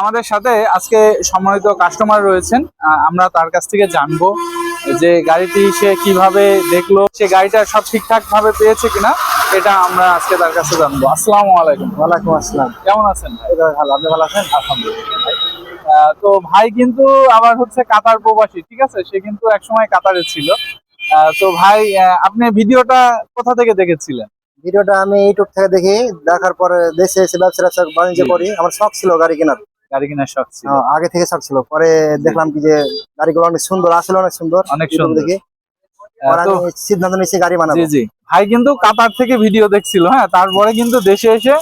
আমাদের সাথে আজকে সম্মানিত কাস্টমার রয়েছেন। আমরা তার কাছ থেকে জানব যে গাড়িটি সে কীভাবে দেখল সে গাড়িটা সব ঠিকঠাক ভাবে পেয়েছে কিনা এটা আমরা আজকে তার কাছে জানব। আসসালামু আলাইকুম। ওয়ালাইকুম আসসালাম। কেমন আছেন ভালো। আপনি ভালো আছেন? আলহামদুলিল্লাহ। তো ভাই কিন্তু আবার হচ্ছে কাতার প্রবাসী ঠিক আছে? সে কিন্তু একসময় কাতারে ছিল। তো ভাই আপনি ভিডিওটা কোথা থেকে দেখেছিলেন? ভিডিওটা আমি ইউটিউব থেকে দেখি। দেখার পরে দেশে এসে ব্যবসা ব্যবসা বাণিজ্য করি। আমার শখ ছিল গাড়ি কেনার। গাড়ি কেনার শখ ছিল। আগে থেকে শখ ছিল। পরে দেখলাম কি যে গাড়িগুলো অনেক সুন্দর আসলে অনেক সুন্দর। অনেক সুন্দর। দেখি। সিদ্ধান্ত নিয়েছি গাড়ি বানাবো। জি জি। ভাই কিন্তু কাতার থেকে ভিডিও দেখছিল হ্যাঁ? তারপরে কিন্তু দেশে এসে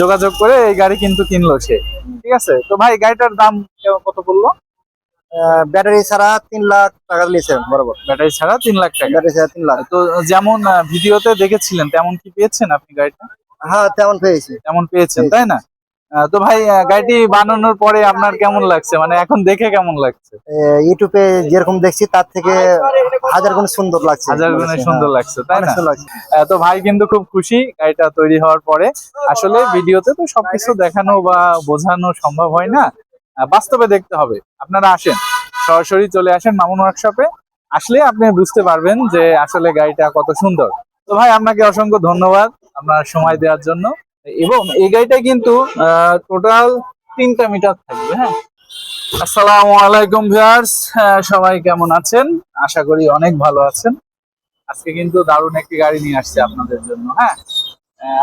যোগাযোগ করে এই গাড়ি কিন্তু কিনলো সে। ঠিক আছে? তো ভাই গাড়িটার দাম কত বলল? ব্যাটারি ছাড়া তিন লাখ টাকা নিয়েছে বরাবর। ব্যাটারি ছাড়া তিন লাখ টাকা। ব্যাটারি ছাড়া তিন লাখ। তো যেমন ভিডিওতে দেখেছিলেন তেমন কি পেয়েছেন আপনি গাড়িটা? হ্যাঁ তেমন পেয়েছি। তেমন পেয়েছেন তাই না? তো ভাই গাড়িটি বানানোর পরে আপনার কেমন লাগছে? মানে এখন দেখে কেমন লাগছে? ইউটিউবে যেরকম দেখছি তার থেকে হাজার গুণ সুন্দর লাগছে। হাজার গুণে হ্যাঁ, সুন্দর লাগছে তাই না? তো ভাই কিন্তু খুব খুশি গাড়িটা তৈরি হওয়ার পরে। আসলে ভিডিওতে তো সবকিছু দেখানো বা বোঝানো সম্ভব হয় না। বাস্তবে দেখতে হবে। আপনারা আসেন সরাসরি চলে আসেন মামুন ওয়ার্কশপে আসলে আপনি বুঝতে পারবেন যে আসলে গাড়িটা কত সুন্দর। তো ভাই আপনাকে অসংখ্য ধন্যবাদ আপনার সময় দেওয়ার জন্য। এবং এই গাড়িটা কিন্তু টোটাল তিনটা মিটার থাকবে হ্যাঁ? আসসালামু আলাইকুম ভিউয়ার্স সবাই কেমন আছেন? আশা করি অনেক ভালো আছেন। আজকে কিন্তু দারুণ একটি গাড়ি নিয়ে আসছে আপনাদের জন্য হ্যাঁ?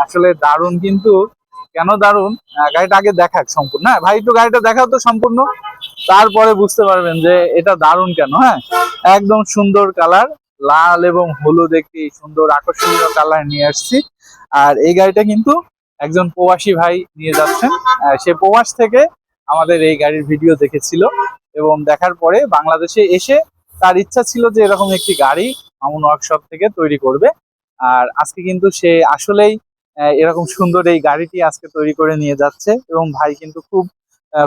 আসলে দারুণ কিন্তু, কেন দারুণ? গাড়িটা আগে দেখাক সম্পূর্ণ হ্যাঁ? ভাই, একটু গাড়িটা দেখাও তো সম্পূর্ণ। তারপরে বুঝতে পারবেন যে এটা দারুণ কেন হ্যাঁ? একদম সুন্দর কালার, লাল এবং হলুদ একটি সুন্দর আকর্ষণীয় কালার নিয়ে আসছি। আর এই গাড়িটা কিন্তু একজন প্রবাসী ভাই নিয়ে যাচ্ছেন। সে প্রবাস থেকে আমাদের এই গাড়ির ভিডিও দেখেছিল এবং দেখার পরে বাংলাদেশে এসে তার ইচ্ছা ছিল যে এরকম একটি গাড়ি মামুন ওয়ার্কশপ থেকে তৈরি করবে। আর আজকে কিন্তু সে আসলেই এরকম সুন্দর এই গাড়িটি আজকে তৈরি করে নিয়ে যাচ্ছে এবং ভাই কিন্তু খুব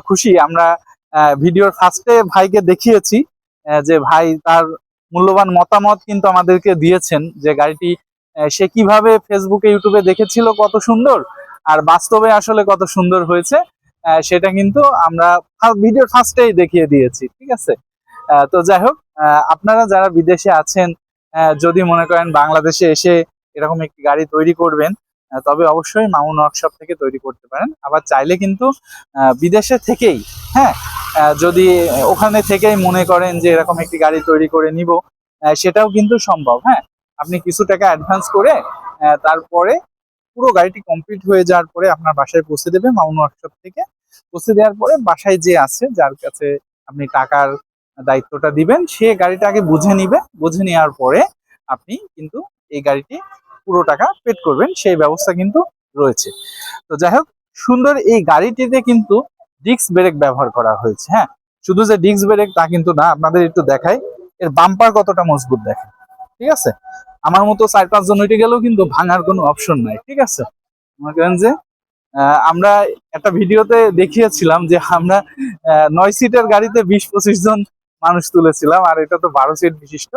খুশি। আমরা ভিডিওর ফার্স্টে ভাইকে দেখিয়েছি যে ভাই তার মূল্যবান মতামত কিন্তু আমাদেরকে দিয়েছেন যে গাড়িটি সে কীভাবে ফেসবুকে ইউটিউবে দেখেছিল কত সুন্দর। আর বাস্তবে আসলে কত সুন্দর হয়েছে সেটা কিন্তু আমরা ভিডিওর ফার্স্টেই দেখিয়ে দিয়েছি, ঠিক আছে? তো যাই হোক আপনারা যারা বিদেশে আছেন যদি মনে করেন বাংলাদেশে এসে এরকম একটি গাড়ি তৈরি করবেন তবে অবশ্যই মামুন ওয়ার্কশপ থেকে তৈরি করতে পারেন। আবার চাইলে কিন্তু বিদেশে থেকেই হ্যাঁ যদি ওখানে থেকেই মনে করেন যে এরকম একটি গাড়ি তৈরি করে নিব সেটাও কিন্তু সম্ভব হ্যাঁ। আপনি কিছু টাকা অ্যাডভান্স করে তারপরে পুরো গাড়িটি কমপ্লিট হয়ে যাওয়ার পরে আপনার বাসায় পৌঁছে দেবে মামুন ওয়ার্কশপ থেকে। পৌঁছে দেওয়ার পরে বাসায় যে আছে, যার কাছে আপনি টাকার দায়িত্বটা দিবেন, সে গাড়িটা আগে বুঝে নিবে। বুঝে নেওয়ার পরে আপনি কিন্তু এই গাড়িটি পুরো টাকা পেড করবেন, সেই ব্যবস্থা কিন্তু রয়েছে। তো যাই হোক, সুন্দর এই গাড়িটিতে কিন্তু ডিস্ক ব্রেক ব্যবহার করা হয়েছে হ্যাঁ? শুধু যে ডিস্ক ব্রেক তা কিন্তু না, আপনাদের একটু দেখাই। এর বাম্পার কতটা মজবুত দেখেন, ঠিক আছে? আমার মতো চার পাঁচজন উঠে গেলেও কিন্তু ভাঙার কোনো অপশন নাই, ঠিক আছে? মনে করেন যে আমরা একটা ভিডিওতে দেখিয়েছিলাম যে আমরা নয় সিটের গাড়িতে বিশ পঁচিশ জন মানুষ তুলেছিলাম, আর এটা তো বারো সিট বিশিষ্ট।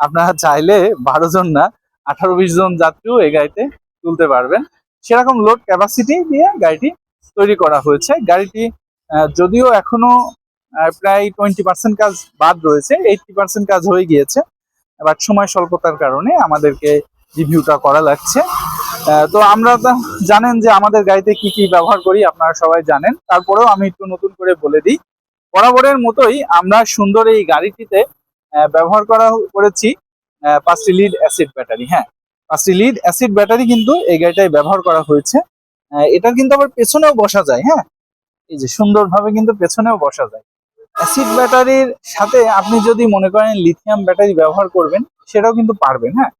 আপনারা চাইলে বারো জন না, আঠারো বিশ জন যাত্রীও এই গাড়িতে তুলতে পারবেন। সেরকম লোড ক্যাপাসিটি দিয়ে গাড়িটি তৈরি করা হয়েছে। গাড়িটি যদিও এখনও প্রায় টোয়েন্টি পার্সেন্ট কাজ বাদ রয়েছে এইটটি পার্সেন্ট কাজ হয়ে গিয়েছে। বাট সময় স্বল্পতার কারণে আমাদেরকে রিভিউটা করা লাগছে। তো আমরা জানেন যে আমাদের গাড়িতে কি কি ব্যবহার করি, আপনারা সবাই জানেন। তারপরেও আমি একটু নতুন করে বলে দিই। বরাবরের মতোই আমরা সুন্দর এই গাড়িটিতে ব্যবহার করা করেছি পাঁচটি লিড অ্যাসিড ব্যাটারি হ্যাঁ। পাঁচটি লিড অ্যাসিড ব্যাটারি কিন্তু এই গাড়িটায় ব্যবহার করা হয়েছে। এটা কিন্তু আবার পেছনেও বসা যায় হ্যাঁ। এই যে সুন্দরভাবে কিন্তু পেছনেও বসা যায়। অ্যাসিড ব্যাটারির সাথে আপনি যদি মনে করেন লিথিয়াম ব্যাটারি ব্যবহার করবেন, সেটাও কিন্তু পারবেন হ্যাঁ?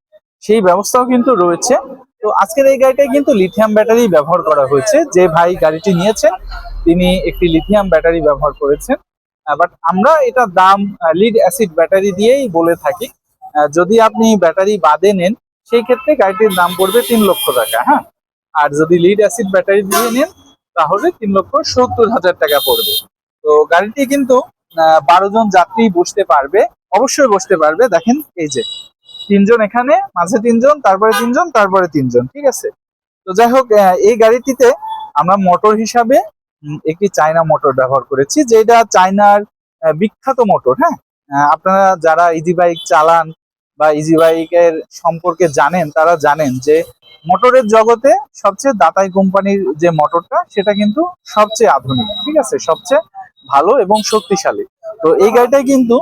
সেই ব্যবস্থাও কিন্তু রয়েছে। তো আজকের এই গাড়িটায় কিন্তু লিথিয়াম ব্যাটারি ব্যবহার করা হয়েছে। যে ভাই গাড়িটি নিয়েছেন, তিনি একটি লিথিয়াম ব্যাটারি ব্যবহার করেছেন। বাট আমরা এটা দাম লিড অ্যাসিড ব্যাটারি দিয়েই বলে থাকি। যদি আপনি ব্যাটারি বাদে নেন, সেই ক্ষেত্রে গাড়িটির দাম পড়বে তিন লক্ষ টাকা হ্যাঁ? আর যদি লিড অ্যাসিড ব্যাটারি দিয়ে নেন, তাহলে তিন লক্ষ সত্তর হাজার টাকা পড়বে। তো গাড়িটি কিন্তু বারো জন যাত্রী বসতে পারবে, অবশ্যই বসতে পারবে। দেখেন, এই যে তিনজন এখানে, মাঝে তিনজন, তারপরে তিনজন তারপরে তিনজন, ঠিক আছে? তো যাই হোক এই গাড়িটিতে আমরা মোটর হিসাবে একটি চায়না মোটর ব্যবহার করেছি, যেটা চায়নার বিখ্যাত মোটর হ্যাঁ? আপনারা যারা ইজি বাইক চালান বা ইজি বাইকের সম্পর্কে জানেন, তারা জানেন যে মোটরের জগতে সবচেয়ে দাতাই কোম্পানির যে মোটরটা, সেটা কিন্তু সবচেয়ে আধুনিক, ঠিক আছে? সবচেয়ে ভালো এবং শক্তিশালী। তো এই গাড়িটাই কিন্তু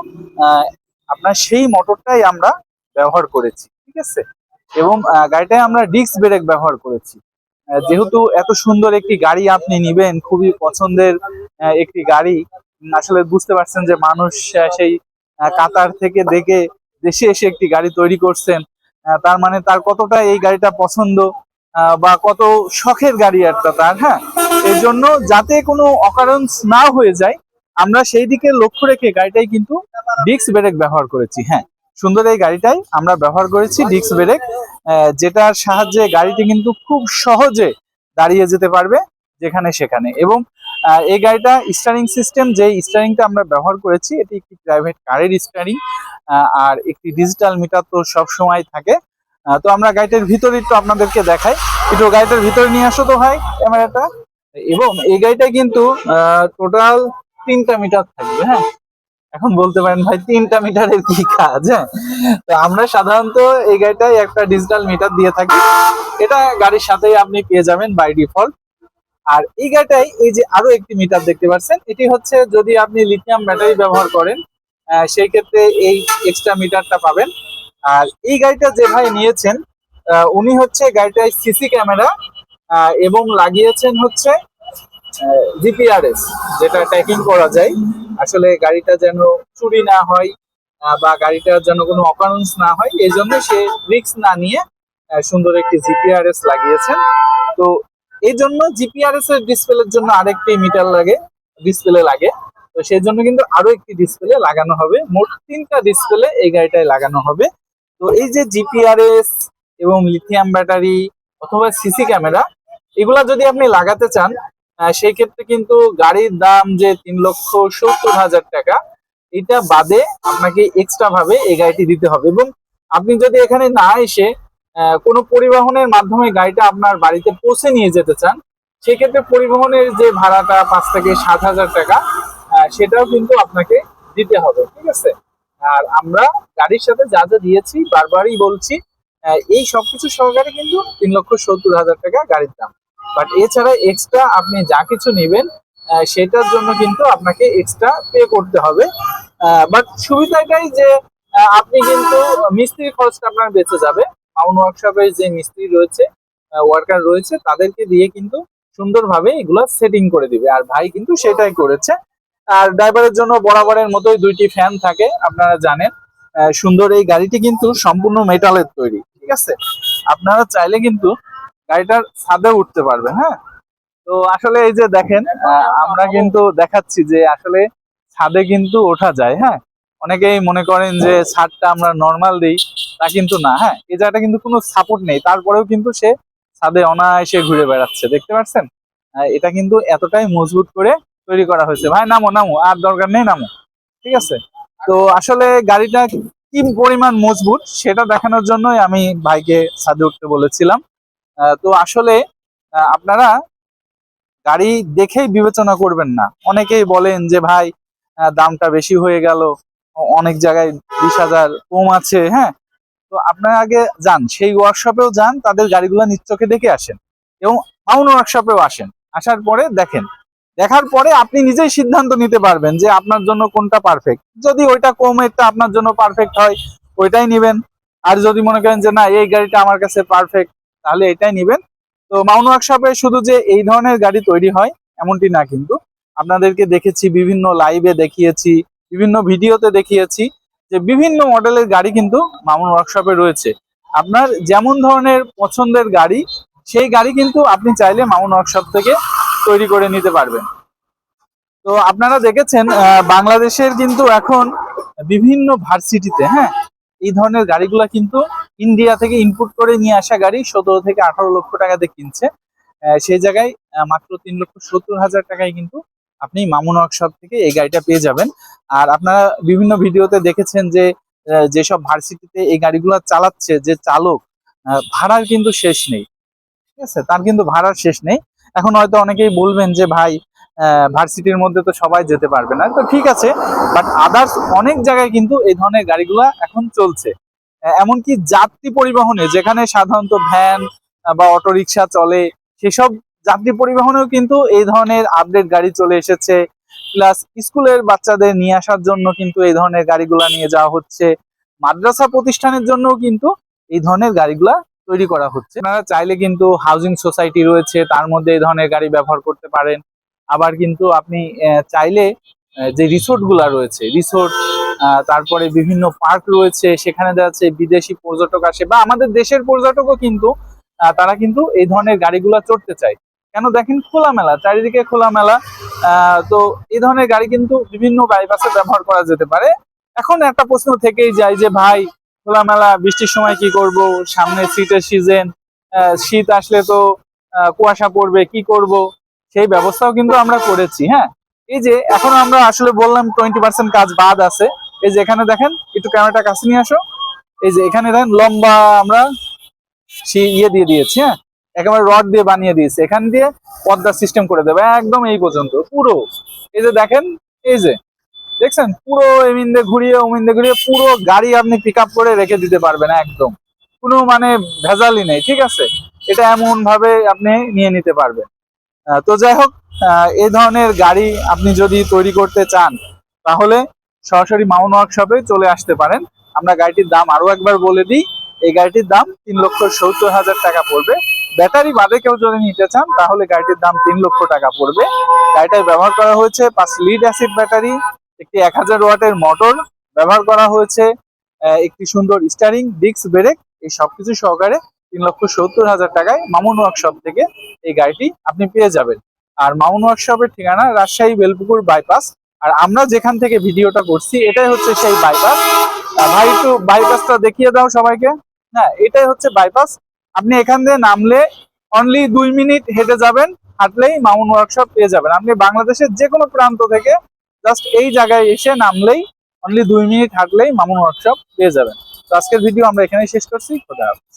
আপনার সেই মোটরটাই আমরা ব্যবহার করেছি, ঠিক আছে? এবং গাড়িটায় আমরা ডিস্ক ব্রেক ব্যবহার করেছি। যেহেতু এত সুন্দর একটি গাড়ি আপনি নিবেন, খুবই পছন্দের একটি গাড়ি আসলে বুঝতে পারছেন যে মানুষ সেই কাতার থেকে দেখে, দেশে এসে একটি গাড়ি তৈরি করছেন তার মানে তার কতটা এই গাড়িটা পছন্দ বা কত শখের গাড়ি একটা তার হ্যাঁ? এর জন্য যাতে কোনো অকারেন্স না হয়ে যায়, আমরা সেই দিকে লক্ষ্য রেখে গাড়িটাই কিন্তু ডিস্ক ব্রেক ব্যবহার করেছি হ্যাঁ? সুন্দর এই গাড়িটাই আমরা ব্যবহার করেছি ডিস্ক ব্রেক যেটার সাহায্যে গাড়িটি কিন্তু খুব সহজে দাঁড়িয়ে যেতে পারবে যেখানে সেখানে। এবং এই গাড়িটা স্টারিং সিস্টেম যে স্টারিংটা আমরা ব্যবহার করেছি, এটি একটি প্রাইভেট কারের স্টারিং আর একটি ডিজিটাল মিটার তো সবসময় থাকে। তো আমরা গাড়িটার ভিতরে একটু আপনাদেরকে দেখাই। একটু গাড়িটার ভিতরে নিয়ে আসো তো ভাই, ক্যামেরাটা। এবং এই গাড়িটা কিন্তু টোটাল তিনটা মিটার থাকবে হ্যাঁ? এখন বলতে পারেন ভাই, তিনটা মিটারের কি কাজ হ্যাঁ? তো আমরা সাধারণত এই গাড়িটাই একটা ডিজিটাল মিটার দিয়ে থাকি। এটা গাড়ির সাথেই আপনি পেয়ে যাবেন বাই ডিফল্ট আর এই গাড়িটাই এই যে আরও একটি মিটার দেখতে পাচ্ছেন, এটি হচ্ছে যদি আপনি লিথিয়াম ব্যাটারি ব্যবহার করেন সেই ক্ষেত্রে এই এক্সট্রা মিটারটা পাবেন। আর এই গাড়িটা যে ভাই নিয়েছেন উনি হচ্ছে গাড়িটায় সিসি ক্যামেরা এবং লাগিয়েছেন হচ্ছে জিপিআরএস যেটা ট্র্যাকিং করা যায়। আসলে গাড়িটা যেন চুরি না হয় বা গাড়িটার যেন কোনো অকারেন্স না হয়, এই জন্য সে রিস্ক না নিয়ে সুন্দর একটি জিপিআরএস লাগিয়েছেন। তো এই জন্য জিপিআরএস এর ডিসপ্লের জন্য আরেকটি মিটার লাগে ডিসপ্লে লাগে। তো সেই জন্য কিন্তু আরও একটি ডিসপ্লে লাগানো হবে। মোট তিনটা ডিসপ্লে এই গাড়িটায় লাগানো হবে। তো এই যে জিপিআরএস এবং লিথিয়াম ব্যাটারি অথবা সিসি ক্যামেরা এগুলা যদি আপনি লাগাতে চান সেই ক্ষেত্রে কিন্তু গাড়ির দাম যে তিন লক্ষ সত্তর হাজার টাকা, এটা বাদে আপনাকে এক্সট্রা ভাবে এই গাড়িটি দিতে হবে। এবং আপনি যদি এখানে না এসে কোনো পরিবহনের মাধ্যমে গাড়িটা আপনার বাড়িতে পৌঁছে নিয়ে যেতে চান, সেক্ষেত্রে পরিবহনের যে ভাড়াটা পাঁচ থেকে সাত হাজার টাকা সেটাও কিন্তু আপনাকে দিতে হবে, ঠিক আছে? আর আমরা গাড়ির সাথে যা যা দিয়েছি, বারবারই বলছি এই সবকিছু সহকারে কিন্তু তিন লক্ষ সত্তর হাজার টাকা গাড়ির দাম। বাট এছাড়া এক্সট্রা আপনি যা কিছু নেবেন সেটার জন্য কিন্তু আপনাকে এক্সট্রা পে করতে হবে। বাট সুবিধা এটাই যে আপনি কিন্তু মিস্ত্রির খরচটা আপনার বেঁচে যাবে। মাউন্ট ওয়ার্কশপের যে মিস্ত্রি রয়েছে ওয়ার্কার রয়েছে, তাদেরকে দিয়ে কিন্তু সুন্দরভাবে এগুলো সেটিং করে দিবে। আর ভাই কিন্তু সেটাই করেছে। আর ড্রাইভারের জন্য বরাবরের মতোই দুইটি ফ্যান থাকে, আপনারা জানেন। সুন্দর এই গাড়িটি কিন্তু সম্পূর্ণ মেটালের তৈরি, ঠিক আছে? আপনারা চাইলে কিন্তু গাড়িটার ছাদে উঠতে পারবেন হ্যাঁ? তো আসলে এই যে দেখেন আমরা কিন্তু দেখাচ্ছি যে আসলে ছাদে কিন্তু ওঠা যায় হ্যাঁ? অনেকেই মনে করেন যে ছাদটা আমরা নর্মাল দিই, তা কিন্তু না হ্যাঁ? এই জায়গাটা কিন্তু কোনো সাপোর্ট নেই, তারপরেও কিন্তু সে ছাদে অনায়াসে ঘুরে বেড়াচ্ছে, দেখতে পাচ্ছেন? এটা কিন্তু এতটাই মজবুত করে তৈরি করা হয়েছে। ভাই, নামো নামো, আর দরকার নেই, নামো। ঠিক আছে? তো আসলে গাড়িটা কি পরিমাণ মজবুত সেটা দেখানোর জন্যই আমি ভাইকে ছাদে উঠতে বলেছিলাম। তো আসলে আপনারা গাড়ি দেখেই বিবেচনা করবেন না। অনেকেই বলেন যে, ভাই দামটা বেশি হয়ে গেল। অনেক জায়গায় বিশ হাজার কম আছে। হ্যাঁ? তো আপনারা আগে যান। সেই ওয়ার্কশপেও যান, তাদের গাড়িগুলো নিশ্চোখে দেখে আসেন এবং মাউন্ট ওয়ার্কশপেও আসেন। আসার পরে দেখেন। দেখার পরে আপনি নিজেই সিদ্ধান্ত নিতে পারবেন যে আপনার জন্য কোনটা পারফেক্ট যদি ওইটা কম একটা আপনার জন্য পারফেক্ট হয়, ওইটাই নিবেন। আর যদি মনে করেন যে না, এই গাড়িটা আমার কাছে পারফেক্ট তাহলে এটাই নিবেন। তো মাউন্ট ওয়ার্কশপে শুধু যে এই ধরনের গাড়ি তৈরি হয়, এমনটি না কিন্তু। আপনাদেরকে দেখেছি, বিভিন্ন লাইভে দেখিয়েছি, বিভিন্ন ভিডিওতে দেখিয়েছি যে বিভিন্ন মডেলের গাড়ি কিন্তু মামুন ওয়ার্কশপে রয়েছে। আপনার যেমন ধরনের পছন্দের গাড়ি, সেই গাড়ি কিন্তু আপনি চাইলে মামুন ওয়ার্কশপ থেকে তৈরি করে নিতে পারবেন। তো আপনারা দেখেছেন বাংলাদেশের কিন্তু এখন বিভিন্ন ভার্সিটিতে হ্যাঁ এই ধরনের গাড়িগুলো কিন্তু ইন্ডিয়া থেকে ইনপুট করে নিয়ে আসা গাড়ি সতেরো থেকে আঠারো লক্ষ টাকাতে কিনছে। সেই জায়গায় মাত্র তিন লক্ষ সত্তর হাজার টাকায় কিন্তু আপনি মামুন ওয়ার্কশপ থেকে এই গাড়িটা পেয়ে যাবেন। আর আপনারা বিভিন্ন ভিডিওতে দেখেছেন যে যেসব ভার্সিটিতে এই গাড়িগুলো চালাচ্ছে, যে চালক ভাড়ার কিন্তু শেষ নেই। ঠিক আছে? তার কিন্তু ভাড়ার শেষ নেই। এখন হয়তো অনেকেই বলবেন যে, ভাই ভার্সিটির মধ্যে তো সবাই যেতে পারবে না। তো ঠিক আছে বাট আদার্স অনেক জায়গায় কিন্তু এই ধরনের গাড়িগুলা এখন চলছে। এমনকি যাত্রী পরিবহনে, যেখানে সাধারণত ভ্যান বা অটো রিক্সা চলে, সেসব যাত্রী পরিবহনেও কিন্তু এই ধরনের আপডেট গাড়ি চলে এসেছে। প্লাস স্কুলের বাচ্চাদের নিয়ে আসার জন্য কিন্তু এই ধরনের গাড়িগুলা নিয়ে যাওয়া হচ্ছে। মাদ্রাসা প্রতিষ্ঠানের জন্যও কিন্তু এই ধরনের গাড়িগুলা তৈরি করা হচ্ছে। আপনারা চাইলে কিন্তু হাউজিং সোসাইটি রয়েছে, তার মধ্যে এই ধরনের গাড়ি ব্যবহার করতে পারেন। আবার কিন্তু আপনি চাইলে যে রিসোর্টগুলা রয়েছে রিসোর্ট তারপরে বিভিন্ন পার্ক রয়েছে, সেখানে যাচ্ছে বিদেশি পর্যটক আসে, বা আমাদের দেশের পর্যটকও কিন্তু তারা কিন্তু এই ধরনের গাড়িগুলা চড়তে চায়। কেন? দেখেন খোলামেলা, চারিদিকে খোলামেলা তো এই ধরনের গাড়ি কিন্তু বিভিন্ন বাইপাসে ব্যবহার করা যেতে পারে। এখন একটা প্রশ্ন থেকেই যায় যে, ভাই খোলামেলা বৃষ্টির সময় কি করব? সামনে শীতের সিজন শীত আসলে তো কুয়াশা পড়বে, কি করব? সেই ব্যবস্থাও কিন্তু আমরা করেছি হ্যাঁ? এই যে, এখন আমরা আসলে বললাম টোয়েন্টি পার্সেন্ট কাজ বাদ আছে। এই যে, এখানে দেখেন, একটু ক্যামেরাটা কাছে নিয়ে আসো। এই যে, এখানে দেখেন, লম্বা আমরা ইয়ে দিয়ে দিয়েছি হ্যাঁ? একেবারে রড দিয়ে বানিয়ে দিয়েছি। এখান দিয়ে পর্দার সিস্টেম করে দেবে, একদম এই পর্যন্ত, পুরো। এই যে, দেখেন, এই যে দেখছেন? পুরো এমিন্দে ঘুরিয়ে, ওমিন্দে ঘুরিয়ে পুরো গাড়ি আপনি পিক করে রেখে দিতে পারবেন একদম। কোনো মানে ভেজালই নেই, ঠিক আছে? এটা এমন ভাবে আপনি নিয়ে নিতে পারবেন। তো যাই হোক এই ধরনের গাড়ি আপনি যদি তৈরি করতে চান, তাহলে সরাসরি মাউন ওয়ার্কশপে চলে আসতে পারেন। আমরা গাড়িটির দাম আরও একবার বলে দিই। এই গাড়িটির দাম তিন লক্ষ সত্তর হাজার টাকা পড়বে। ব্যাটারি বাদে কেউ যদি নিতে চান, তাহলে গাড়িটির দাম তিন লক্ষ টাকা পড়বে। গাড়িটায় ব্যবহার করা হয়েছে পাঁচ লিড অ্যাসিড ব্যাটারি একটি এক হাজার ওয়াটের মোটর ব্যবহার করা হয়েছে একটি সুন্দর স্টারিং ডিস্ক ব্রেক এই সবকিছু সহকারে তিন লক্ষ সত্তর হাজার টাকায় মামুন ওয়ার্কশপ থেকে এই গাড়িটি আপনি পেয়ে যাবেন। আর মামুন ওয়ার্কশপের ঠিকানা রাজশাহী বেলপুকুর বাইপাস আর আমরা যেখান থেকে ভিডিওটা করছি, এটাই হচ্ছে সেই বাইপাস ভাই, একটু বাইপাসটা দেখিয়ে দাও সবাইকে। হ্যাঁ এটাই হচ্ছে বাইপাস আপনি এখান দিয়ে নামলে অনলি দুই মিনিট হেঁটে যাবেন, হাঁটলেই মামুন ওয়ার্কশপ পেয়ে যাবেন। আপনি বাংলাদেশের যে কোনো প্রান্ত থেকে জাস্ট এই জায়গায় এসে নামলেই অনলি দুই মিনিট হাঁটলেই মামুন ওয়ার্কশপ পেয়ে যাবেন। তো আজকের ভিডিও আমরা এখানেই শেষ করছি, খোদা হাফেজ।